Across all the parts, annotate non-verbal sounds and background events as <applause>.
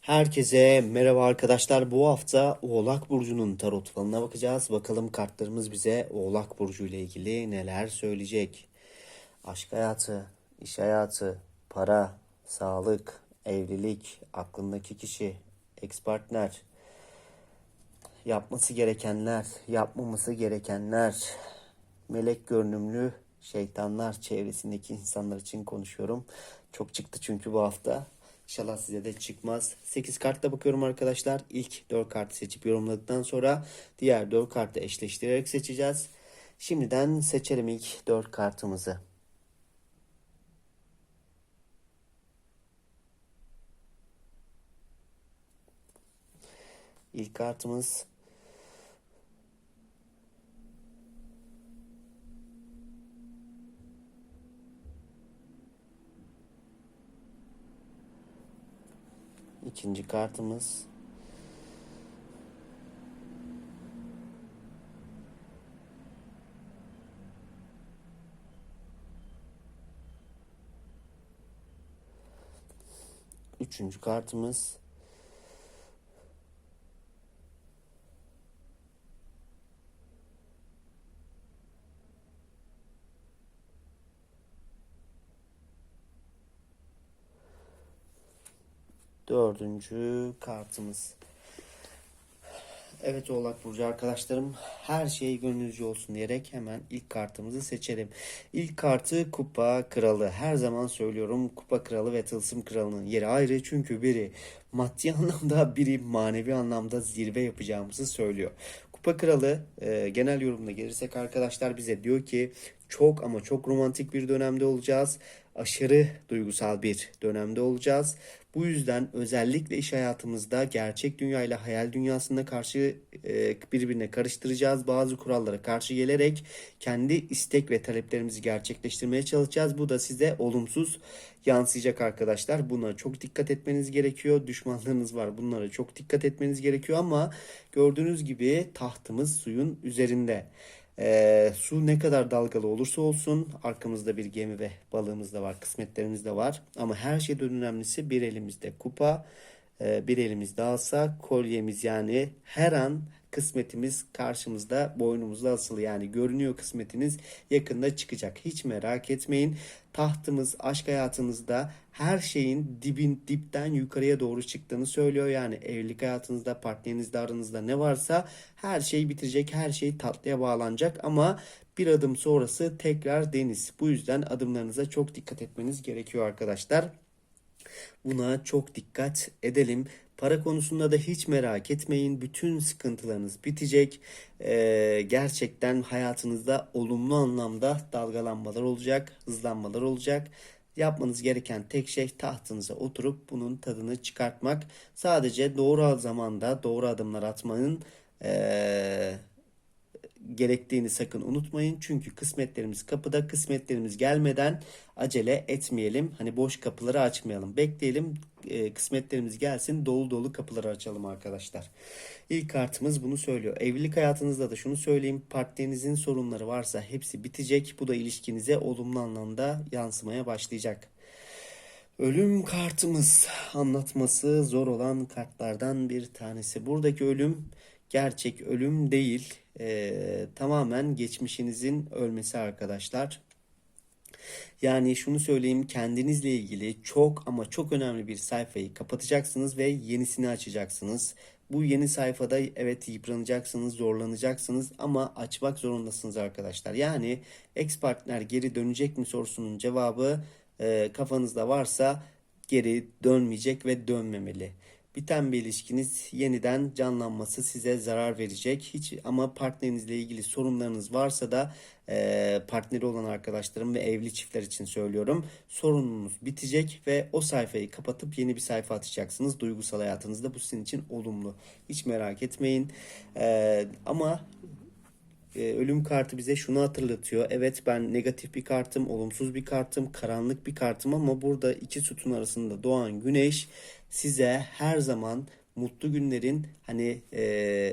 Herkese merhaba arkadaşlar. Bu hafta Oğlak Burcu'nun tarot falına bakacağız. Bakalım kartlarımız bize Oğlak Burcu ile ilgili neler söyleyecek. Aşk hayatı, iş hayatı, para, sağlık, evlilik, aklındaki kişi, ex partner, yapması gerekenler, yapmaması gerekenler, melek görünümlü şeytanlar çevresindeki insanlar için konuşuyorum. Çok çıktı çünkü bu hafta. İnşallah size de çıkmaz. 8 kartla bakıyorum arkadaşlar. İlk 4 kartı seçip yorumladıktan sonra diğer 4 kartı eşleştirerek seçeceğiz. Şimdiden seçelim ilk 4 kartımızı. İlk kartımız İkinci kartımız. Üçüncü kartımız Dördüncü kartımız. Evet Oğlak Burcu arkadaşlarım her şey gönlünüzce olsun diyerek hemen ilk kartımızı seçelim. İlk kartı Kupa Kralı. Her zaman söylüyorum Kupa Kralı ve Tılsım Kralı'nın yeri ayrı. Çünkü biri maddi <laughs> anlamda biri manevi anlamda zirve yapacağımızı söylüyor. Kupa Kralı e, genel yorumuna gelirsek arkadaşlar bize diyor ki çok ama çok romantik bir dönemde olacağız. Aşırı duygusal bir dönemde olacağız. Bu yüzden özellikle iş hayatımızda gerçek dünya ile hayal dünyasında karşı e, birbirine karıştıracağız. Bazı kurallara karşı gelerek kendi istek ve taleplerimizi gerçekleştirmeye çalışacağız. Bu da size olumsuz yansıyacak arkadaşlar. Buna çok dikkat etmeniz gerekiyor. Düşmanlarınız var. Bunlara çok dikkat etmeniz gerekiyor ama gördüğünüz gibi tahtımız suyun üzerinde. Ee, su ne kadar dalgalı olursa olsun arkamızda bir gemi ve balığımız da var, kısmetlerimiz de var. Ama her şeyden önemlisi bir elimizde kupa, e, bir elimizde asa kolyemiz yani her an kısmetimiz karşımızda boynumuzda asılı yani görünüyor kısmetiniz yakında çıkacak. Hiç merak etmeyin. Tahtımız aşk hayatınızda her şeyin dibin dipten yukarıya doğru çıktığını söylüyor. Yani evlilik hayatınızda, partnerinizde aranızda ne varsa her şey bitecek, her şey tatlıya bağlanacak ama bir adım sonrası tekrar deniz. Bu yüzden adımlarınıza çok dikkat etmeniz gerekiyor arkadaşlar. Buna çok dikkat edelim. Para konusunda da hiç merak etmeyin. Bütün sıkıntılarınız bitecek. Ee, gerçekten hayatınızda olumlu anlamda dalgalanmalar olacak, hızlanmalar olacak. Yapmanız gereken tek şey tahtınıza oturup bunun tadını çıkartmak. Sadece doğru zamanda doğru adımlar atmanın ee, gerektiğini sakın unutmayın. Çünkü kısmetlerimiz kapıda. Kısmetlerimiz gelmeden acele etmeyelim. Hani boş kapıları açmayalım. Bekleyelim. E, kısmetlerimiz gelsin. Dolu dolu kapıları açalım arkadaşlar. İlk kartımız bunu söylüyor. Evlilik hayatınızda da şunu söyleyeyim. Partnerinizin sorunları varsa hepsi bitecek. Bu da ilişkinize olumlu anlamda yansımaya başlayacak. Ölüm kartımız anlatması zor olan kartlardan bir tanesi. Buradaki ölüm gerçek ölüm değil. Ee, tamamen geçmişinizin ölmesi arkadaşlar. Yani şunu söyleyeyim kendinizle ilgili çok ama çok önemli bir sayfayı kapatacaksınız ve yenisini açacaksınız. Bu yeni sayfada evet yıpranacaksınız, zorlanacaksınız ama açmak zorundasınız arkadaşlar. Yani ex partner geri dönecek mi sorusunun cevabı e, kafanızda varsa geri dönmeyecek ve dönmemeli. Biten bir ilişkiniz yeniden canlanması size zarar verecek. Hiç ama partnerinizle ilgili sorunlarınız varsa da e, partneri olan arkadaşlarım ve evli çiftler için söylüyorum. Sorununuz bitecek ve o sayfayı kapatıp yeni bir sayfa atacaksınız. Duygusal hayatınızda bu sizin için olumlu. Hiç merak etmeyin. E, ama e, ölüm kartı bize şunu hatırlatıyor. Evet ben negatif bir kartım, olumsuz bir kartım, karanlık bir kartım ama burada iki sütun arasında doğan güneş size her zaman mutlu günlerin hani e,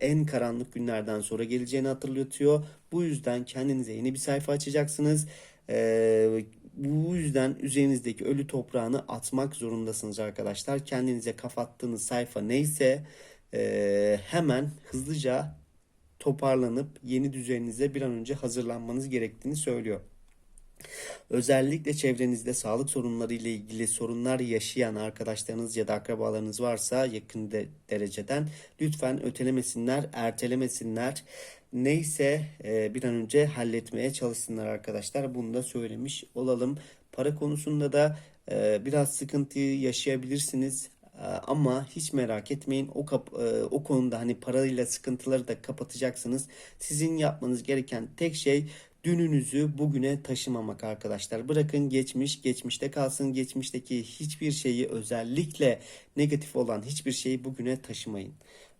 en karanlık günlerden sonra geleceğini hatırlatıyor. Bu yüzden kendinize yeni bir sayfa açacaksınız. E, Bu yüzden üzerinizdeki ölü toprağını atmak zorundasınız arkadaşlar. Kendinize kapattığınız sayfa neyse e, hemen hızlıca toparlanıp yeni düzeninize bir an önce hazırlanmanız gerektiğini söylüyor. Özellikle çevrenizde sağlık sorunları ile ilgili sorunlar yaşayan arkadaşlarınız ya da akrabalarınız varsa yakın de, dereceden lütfen ötelemesinler, ertelemesinler. Neyse e, bir an önce halletmeye çalışsınlar arkadaşlar. Bunu da söylemiş olalım. Para konusunda da e, biraz sıkıntı yaşayabilirsiniz. E, Ama hiç merak etmeyin o kap, e, o konuda hani parayla sıkıntıları da kapatacaksınız. Sizin yapmanız gereken tek şey dününüzü bugüne taşımamak arkadaşlar. Bırakın geçmiş geçmişte kalsın. Geçmişteki hiçbir şeyi özellikle negatif olan hiçbir şeyi bugüne taşımayın.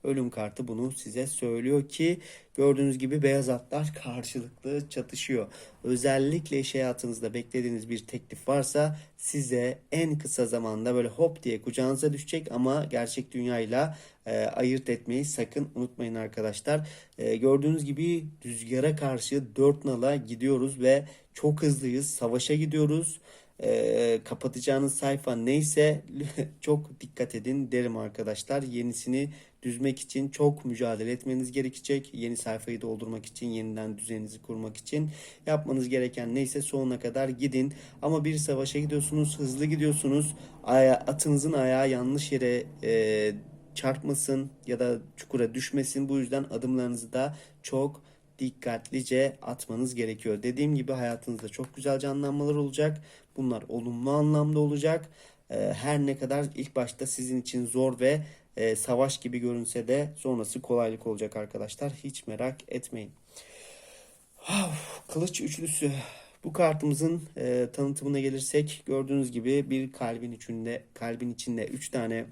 Ölüm kartı bunu size söylüyor ki gördüğünüz gibi beyaz atlar karşılıklı çatışıyor. Özellikle iş hayatınızda beklediğiniz bir teklif varsa size en kısa zamanda böyle hop diye kucağınıza düşecek ama gerçek dünyayla e, ayırt etmeyi sakın unutmayın arkadaşlar. E, gördüğünüz gibi rüzgara karşı dört nala gidiyoruz ve çok hızlıyız. Savaşa gidiyoruz. E, kapatacağınız sayfa neyse <laughs> çok dikkat edin derim arkadaşlar. Yenisini düzmek için çok mücadele etmeniz gerekecek. Yeni sayfayı doldurmak için, yeniden düzeninizi kurmak için yapmanız gereken neyse sonuna kadar gidin. Ama bir savaşa gidiyorsunuz, hızlı gidiyorsunuz. Aya, atınızın ayağı yanlış yere e, çarpmasın ya da çukura düşmesin. Bu yüzden adımlarınızı da çok dikkatlice atmanız gerekiyor. Dediğim gibi hayatınızda çok güzel canlanmalar olacak. Bunlar olumlu anlamda olacak. Ee, Her ne kadar ilk başta sizin için zor ve e, savaş gibi görünse de sonrası kolaylık olacak arkadaşlar. Hiç merak etmeyin. Kılıç üçlüsü. Bu kartımızın e, tanıtımına gelirsek gördüğünüz gibi bir kalbin içinde kalbin içinde 3 tane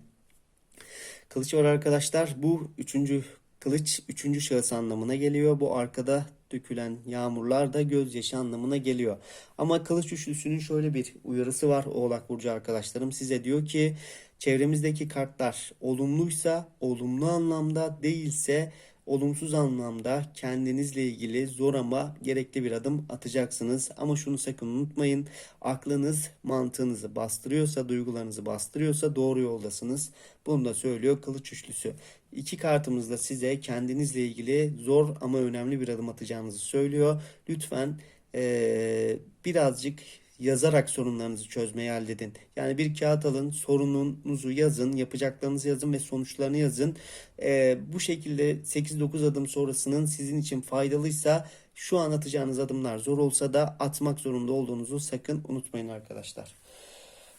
kılıç var arkadaşlar. Bu üçüncü kılıç üçüncü şahıs anlamına geliyor. Bu arkada dökülen yağmurlar da gözyaşı anlamına geliyor. Ama kılıç üçlüsünün şöyle bir uyarısı var Oğlak Burcu arkadaşlarım. Size diyor ki çevremizdeki kartlar olumluysa olumlu anlamda değilse olumsuz anlamda kendinizle ilgili zor ama gerekli bir adım atacaksınız. Ama şunu sakın unutmayın. Aklınız mantığınızı bastırıyorsa, duygularınızı bastırıyorsa doğru yoldasınız. Bunu da söylüyor kılıç üçlüsü. İki kartımız da size kendinizle ilgili zor ama önemli bir adım atacağınızı söylüyor. Lütfen eee, birazcık yazarak sorunlarınızı çözmeyi halledin. Yani bir kağıt alın, sorununuzu yazın, yapacaklarınızı yazın ve sonuçlarını yazın. Ee, bu şekilde 8-9 adım sonrasının sizin için faydalıysa şu an atacağınız adımlar zor olsa da atmak zorunda olduğunuzu sakın unutmayın arkadaşlar.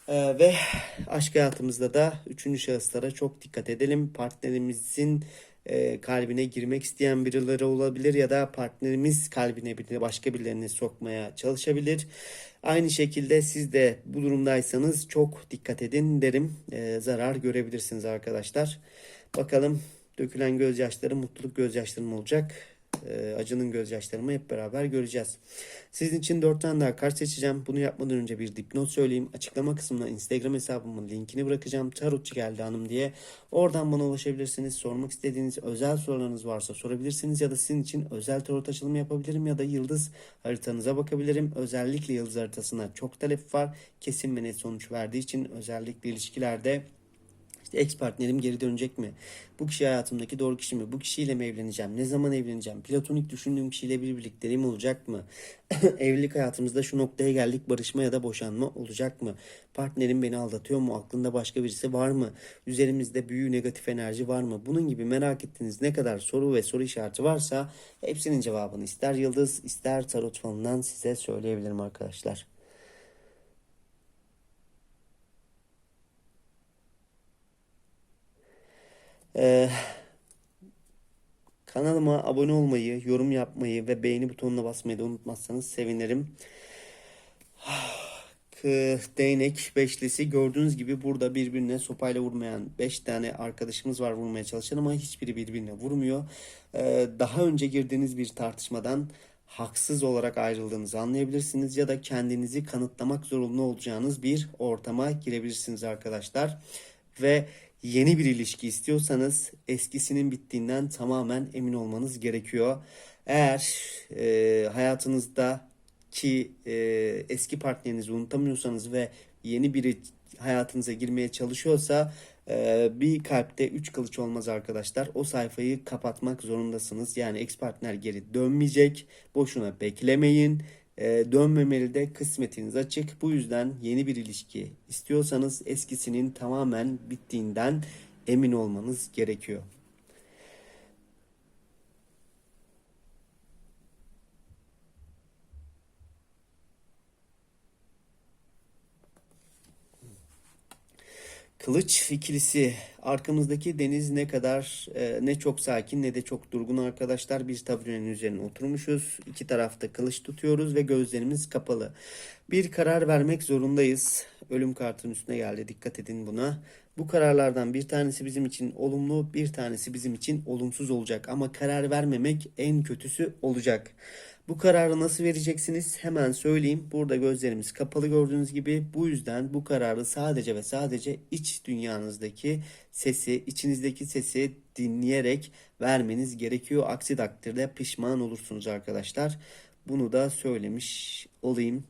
Ee, ve aşk hayatımızda da üçüncü şahıslara çok dikkat edelim. Partnerimizin e, kalbine girmek isteyen birileri olabilir ya da partnerimiz kalbine bir başka birilerini sokmaya çalışabilir. Aynı şekilde siz de bu durumdaysanız çok dikkat edin derim. Ee, zarar görebilirsiniz arkadaşlar. Bakalım dökülen gözyaşları mutluluk gözyaşları mı olacak? Ee, acının gözyaşları mı hep beraber göreceğiz. Sizin için 4 tane daha kart seçeceğim. Bunu yapmadan önce bir dipnot söyleyeyim. Açıklama kısmına Instagram hesabımın linkini bırakacağım. Tarotçu geldi hanım diye. Oradan bana ulaşabilirsiniz. Sormak istediğiniz özel sorularınız varsa sorabilirsiniz. Ya da sizin için özel tarot açılımı yapabilirim. Ya da yıldız haritanıza bakabilirim. Özellikle yıldız haritasına çok talep var. Kesin ve net sonuç verdiği için özellikle ilişkilerde işte ex partnerim geri dönecek mi? Bu kişi hayatımdaki doğru kişi mi? Bu kişiyle mi evleneceğim? Ne zaman evleneceğim? Platonik düşündüğüm kişiyle bir birlikteliğim olacak mı? <laughs> Evlilik hayatımızda şu noktaya geldik barışma ya da boşanma olacak mı? Partnerim beni aldatıyor mu? Aklında başka birisi var mı? Üzerimizde büyü negatif enerji var mı? Bunun gibi merak ettiğiniz ne kadar soru ve soru işareti varsa hepsinin cevabını ister yıldız ister tarot falından size söyleyebilirim arkadaşlar. Ee, kanalıma abone olmayı, yorum yapmayı ve beğeni butonuna basmayı da unutmazsanız sevinirim. <sighs> Değnek beşlisi gördüğünüz gibi burada birbirine sopayla vurmayan 5 tane arkadaşımız var vurmaya çalışan ama hiçbiri birbirine vurmuyor. Ee, daha önce girdiğiniz bir tartışmadan haksız olarak ayrıldığınızı anlayabilirsiniz ya da kendinizi kanıtlamak zorunda olacağınız bir ortama girebilirsiniz arkadaşlar. Ve yeni bir ilişki istiyorsanız eskisinin bittiğinden tamamen emin olmanız gerekiyor. Eğer e, hayatınızda ki e, eski partnerinizi unutamıyorsanız ve yeni biri hayatınıza girmeye çalışıyorsa e, bir kalpte üç kılıç olmaz arkadaşlar. O sayfayı kapatmak zorundasınız. Yani ex partner geri dönmeyecek. Boşuna beklemeyin. E, dönmemeli de kısmetiniz açık. Bu yüzden yeni bir ilişki istiyorsanız eskisinin tamamen bittiğinden emin olmanız gerekiyor. Kılıç ikilisi arkamızdaki deniz ne kadar e, ne çok sakin ne de çok durgun arkadaşlar. Biz taburenin üzerine oturmuşuz. İki tarafta kılıç tutuyoruz ve gözlerimiz kapalı. Bir karar vermek zorundayız. Ölüm kartının üstüne geldi. Dikkat edin buna. Bu kararlardan bir tanesi bizim için olumlu, bir tanesi bizim için olumsuz olacak. Ama karar vermemek en kötüsü olacak. Bu kararı nasıl vereceksiniz? Hemen söyleyeyim. Burada gözlerimiz kapalı gördüğünüz gibi. Bu yüzden bu kararı sadece ve sadece iç dünyanızdaki sesi, içinizdeki sesi dinleyerek vermeniz gerekiyor. Aksi takdirde pişman olursunuz arkadaşlar. Bunu da söylemiş olayım.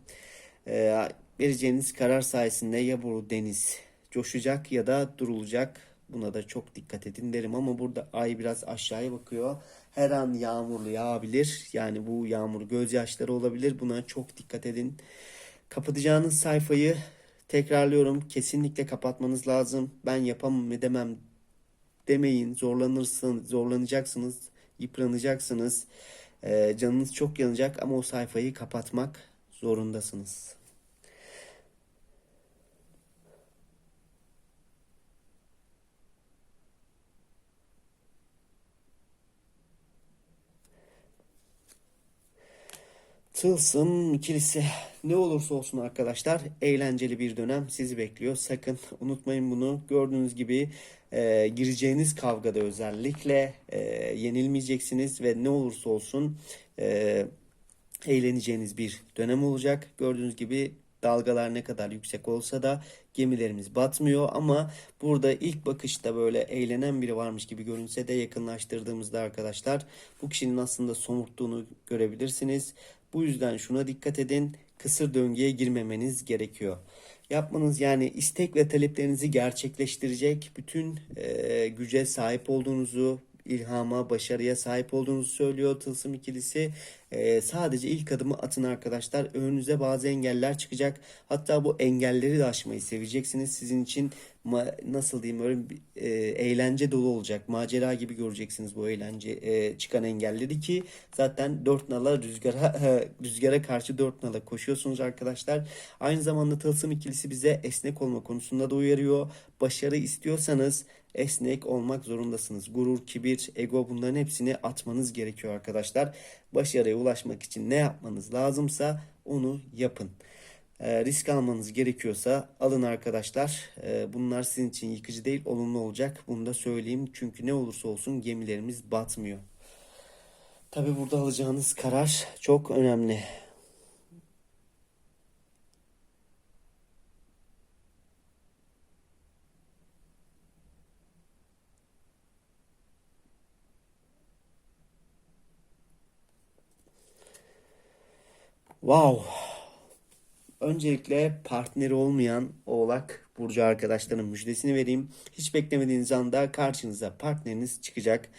Ee, vereceğiniz karar sayesinde ya bu deniz coşacak ya da durulacak. Buna da çok dikkat edin derim ama burada ay biraz aşağıya bakıyor. Her an yağmurlu yağabilir. Yani bu yağmur gözyaşları olabilir. Buna çok dikkat edin. Kapatacağınız sayfayı tekrarlıyorum. Kesinlikle kapatmanız lazım. Ben yapamam edemem demeyin. Zorlanırsınız, zorlanacaksınız, yıpranacaksınız. Ee, canınız çok yanacak ama o sayfayı kapatmak zorundasınız. Tılsım ikilisi ne olursa olsun arkadaşlar eğlenceli bir dönem sizi bekliyor. Sakın <laughs> unutmayın bunu. Gördüğünüz gibi e, gireceğiniz kavgada özellikle e, yenilmeyeceksiniz ve ne olursa olsun e, eğleneceğiniz bir dönem olacak. Gördüğünüz gibi dalgalar ne kadar yüksek olsa da gemilerimiz batmıyor ama burada ilk bakışta böyle eğlenen biri varmış gibi görünse de yakınlaştırdığımızda arkadaşlar bu kişinin aslında somurttuğunu görebilirsiniz. Bu yüzden şuna dikkat edin. Kısır döngüye girmemeniz gerekiyor. Yapmanız yani istek ve taleplerinizi gerçekleştirecek bütün e, güce sahip olduğunuzu, ilhama, başarıya sahip olduğunuzu söylüyor Tılsım ikilisi. Ee, sadece ilk adımı atın arkadaşlar. Önünüze bazı engeller çıkacak. Hatta bu engelleri de aşmayı seveceksiniz. Sizin için nasıl diyeyim öyle bir, e, eğlence dolu olacak. Macera gibi göreceksiniz bu eğlence e, çıkan engelleri ki zaten dört nala rüzgara rüzgara karşı dört nala koşuyorsunuz arkadaşlar. Aynı zamanda tılsım ikilisi bize esnek olma konusunda da uyarıyor. Başarı istiyorsanız esnek olmak zorundasınız. Gurur, kibir, ego bunların hepsini atmanız gerekiyor arkadaşlar. Başarıya ulaşmak için ne yapmanız lazımsa onu yapın. E, risk almanız gerekiyorsa alın arkadaşlar. E, bunlar sizin için yıkıcı değil, olumlu olacak. Bunu da söyleyeyim. Çünkü ne olursa olsun gemilerimiz batmıyor. Tabi burada alacağınız karar çok önemli. Wow. Öncelikle partneri olmayan Oğlak Burcu arkadaşlarının müjdesini vereyim. Hiç beklemediğiniz anda karşınıza partneriniz çıkacak.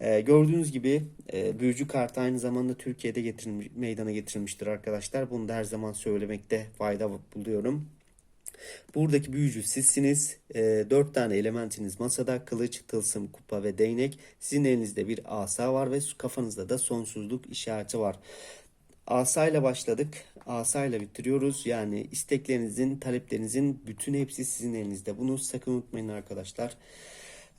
Ee, gördüğünüz gibi e, büyücü kartı aynı zamanda Türkiye'de getirilmiş, meydana getirilmiştir arkadaşlar. Bunu da her zaman söylemekte fayda buluyorum. Buradaki büyücü sizsiniz. E, 4 tane elementiniz masada. Kılıç, tılsım, kupa ve değnek. Sizin elinizde bir asa var ve kafanızda da sonsuzluk işareti var. Asayla başladık. Asayla bitiriyoruz. Yani isteklerinizin, taleplerinizin bütün hepsi sizin elinizde. Bunu sakın unutmayın arkadaşlar.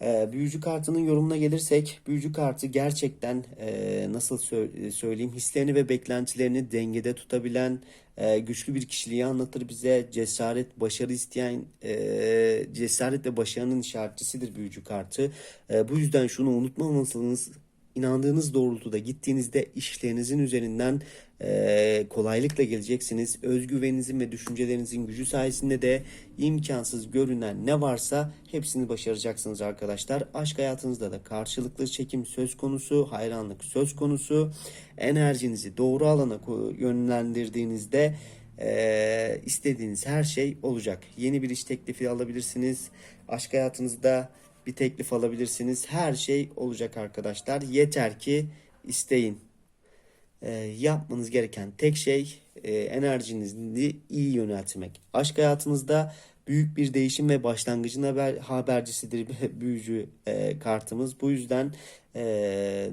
Ee, büyücü kartının yorumuna gelirsek, büyücü kartı gerçekten e, nasıl sö- söyleyeyim hislerini ve beklentilerini dengede tutabilen e, güçlü bir kişiliği anlatır bize. Cesaret, başarı isteyen, e, cesaret ve başarının işaretçisidir büyücü kartı. E, bu yüzden şunu unutmamalısınız inandığınız doğrultuda gittiğinizde işlerinizin üzerinden Ee, kolaylıkla geleceksiniz. Özgüveninizin ve düşüncelerinizin gücü sayesinde de imkansız görünen ne varsa hepsini başaracaksınız arkadaşlar. Aşk hayatınızda da karşılıklı çekim söz konusu, hayranlık söz konusu. Enerjinizi doğru alana yönlendirdiğinizde ee, istediğiniz her şey olacak. Yeni bir iş teklifi alabilirsiniz. Aşk hayatınızda bir teklif alabilirsiniz. Her şey olacak arkadaşlar. Yeter ki isteyin. Ee, yapmanız gereken tek şey e, enerjinizi iyi yöneltmek. Aşk hayatınızda büyük bir değişim ve başlangıcın haber, habercisidir <laughs> büyücü e, kartımız. Bu yüzden e,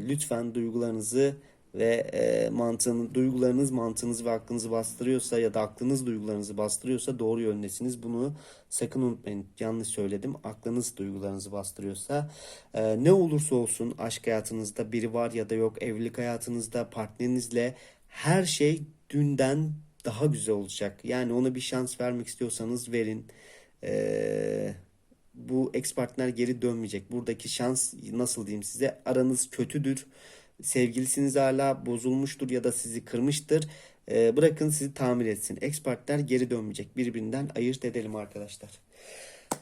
lütfen duygularınızı ve e, mantığını, duygularınız mantığınızı ve aklınızı bastırıyorsa ya da aklınız duygularınızı bastırıyorsa doğru yöndesiniz. Bunu sakın unutmayın. Yanlış söyledim. Aklınız duygularınızı bastırıyorsa e, ne olursa olsun aşk hayatınızda biri var ya da yok evlilik hayatınızda partnerinizle her şey dünden daha güzel olacak. Yani ona bir şans vermek istiyorsanız verin. E, bu ex partner geri dönmeyecek. Buradaki şans nasıl diyeyim size aranız kötüdür. Sevgilisiniz hala bozulmuştur ya da sizi kırmıştır. Ee, bırakın sizi tamir etsin. Ex partner geri dönmeyecek. Birbirinden ayırt edelim arkadaşlar.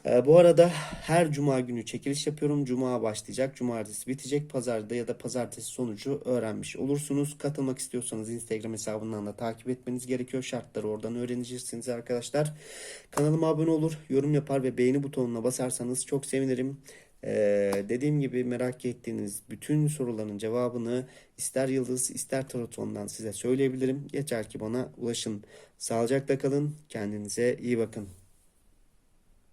Ee, bu arada her cuma günü çekiliş yapıyorum. Cuma başlayacak. Cumartesi bitecek. Pazarda ya da pazartesi sonucu öğrenmiş olursunuz. Katılmak istiyorsanız Instagram hesabından da takip etmeniz gerekiyor. Şartları oradan öğreneceksiniz arkadaşlar. Kanalıma abone olur, yorum yapar ve beğeni butonuna basarsanız çok sevinirim. Ee, dediğim gibi merak ettiğiniz bütün soruların cevabını ister Yıldız ister Taroton'dan size söyleyebilirim. Yeter ki bana ulaşın. Sağlıcakla kalın. Kendinize iyi bakın.